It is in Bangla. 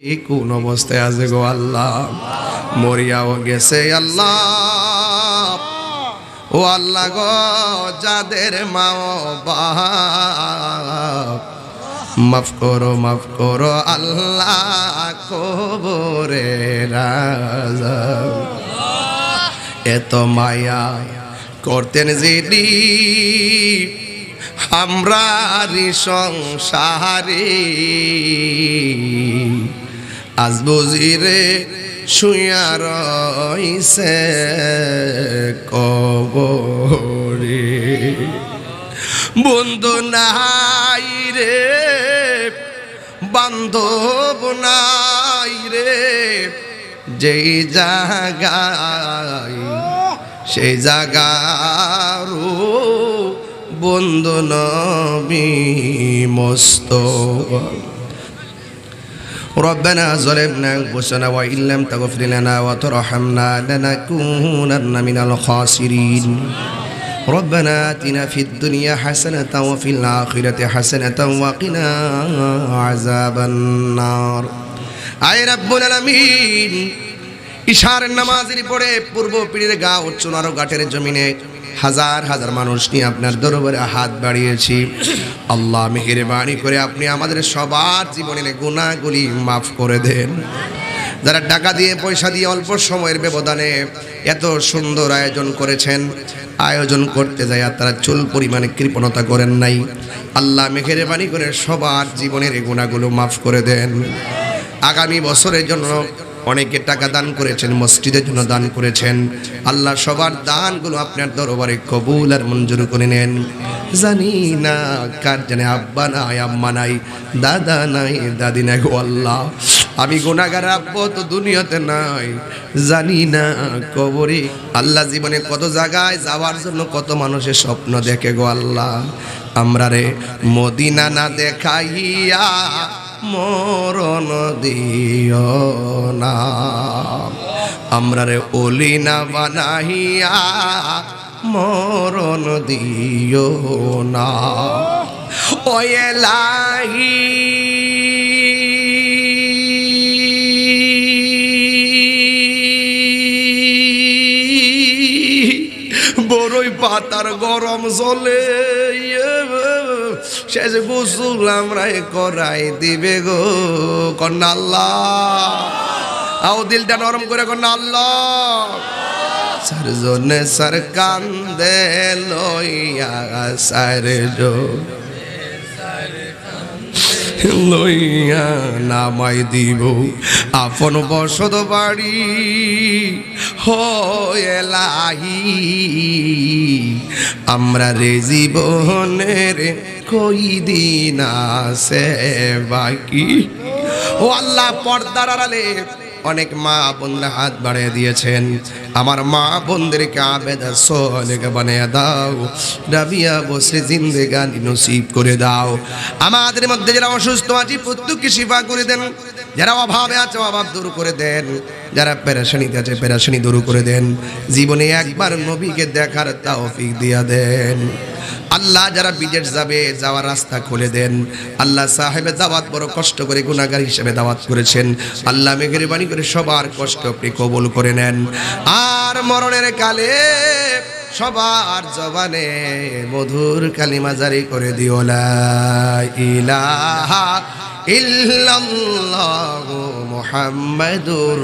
কোন অবস্থায় আছে গো আল্লাহ? মরিয়াও গেছে আল্লাহ। ও আল্লাহ গো, যাদের মা ও বাপ। মাফ করো মাফ করো, আল্লাহ কবরে এত মায়া করতেন যিনি আমরা সংসারে। আজ বুঝিরে শুয়া রইছে কবরে। বন্ধু নাই রে, বান্ধব নাই রে, যেই জায়গায়, সেই জায়গারও বন্ধু নবী মস্ত। ربنا ظلمنا أنفسنا وإن لم تغفر لنا وترحمنا لنكونن من الخاسرين ربنا آتنا في الدنيا حسنة وفي الآخرة حسنة وقنا عذاب النار আয় রাব্বুল আলামিন ইশারের নামাজের পরে পূর্ব পীরের গা উচ্চনারো ঘাটের জমিনে হাজার হাজার মানুষ নিয়ে আপনার দরবারে হাত বাড়িয়েছি আল্লাহ মেহেরবানি করে আপনি আমাদের সবার জীবনের গুণাগুলি মাফ করে দেন। যারা টাকা দিয়ে, পয়সা দিয়ে অল্প সময়ের ব্যবধানে এত সুন্দর আয়োজন করেছেন, আয়োজন করতে যায় আর তারা চুল পরিমাণে কৃপণতা করেন নাই। আল্লাহ মেহেরবানি করে সবার জীবনের গুণাগুলো মাফ করে দেন। আগামী বছরের জন্য অনেকে টাকা দান করেছেন, মসজিদের জন্য দান করেছেন। আল্লাহ সবার দানগুলো আপনার দরবারে কবুল আর মঞ্জুর করে নেন। জানি না কার জানে আব্বা নাই, আম্মা নাই, দাদা নাই, দাদি নাই, গো আল্লাহ। আমি গুণাগার আব্বু তো দুনিয়াতে নাই জানি না কবরে। আল্লাহ জীবনে কত জায়গায় যাওয়ার জন্য কত মানুষের স্বপ্ন দেখে গো আল্লাহ। আমরা রে মদিনা না দেখাইয়া মরণ দিও না। আমরা রে ওলি না বানাইয়া মরণ দিও না। ওয়েলাহি বড়ই পাতার গরম জলে শেষ গোসুল আমরা করাই দিবে গো কন্যা আল্লাহ। আও দিলটা নরম করে কন্যা আল্লাহ। সারজনে সার কান্দে লইয়া সারে জো। লইয়া নামাই দিব। আপন বসত বাড়ি হলাহি আমরা রে জীবনের কই দিন আছে বাকি। ও আল্লাহ, পর্দার আড়ালে অনেক মা বোনরা হাত বাড়িয়ে দিয়েছেন। আমার মা বোনদেরকে আবেদা সোহলেকে বানিয়ে দাও। রাবিয়া বসে জিন্দেগানি নসিব করে দাও। আমাদের মধ্যে যারা অসুস্থ আছে, প্রত্যেককে শিফা করে দেন। যারা অভাবে আছে, অভাব দূর করে দেন। যারা পেরেশানিতে আছে, পেরেশানি দূর করে দেন। জীবনে একবার নবীকে দেখার তাওফিক দিয়া দেন। আল্লাহ যারা বিদেশ যাবে, যাওয়ার রাস্তা খুলে দেন। আল্লাহ সাহেবের দাওয়াত বড় কষ্ট করে গুণাগার হিসেবে দাওয়াত করেছেন। আল্লাহ মেঘের বাণী করে সবার কষ্ট আপনি কবল করে নেন। আর মরণের কালে সবার জবানে মধুর কালিমাজারি করে দিও লা ইলাহা ইল্লাল্লাহু মুহাম্মাদুর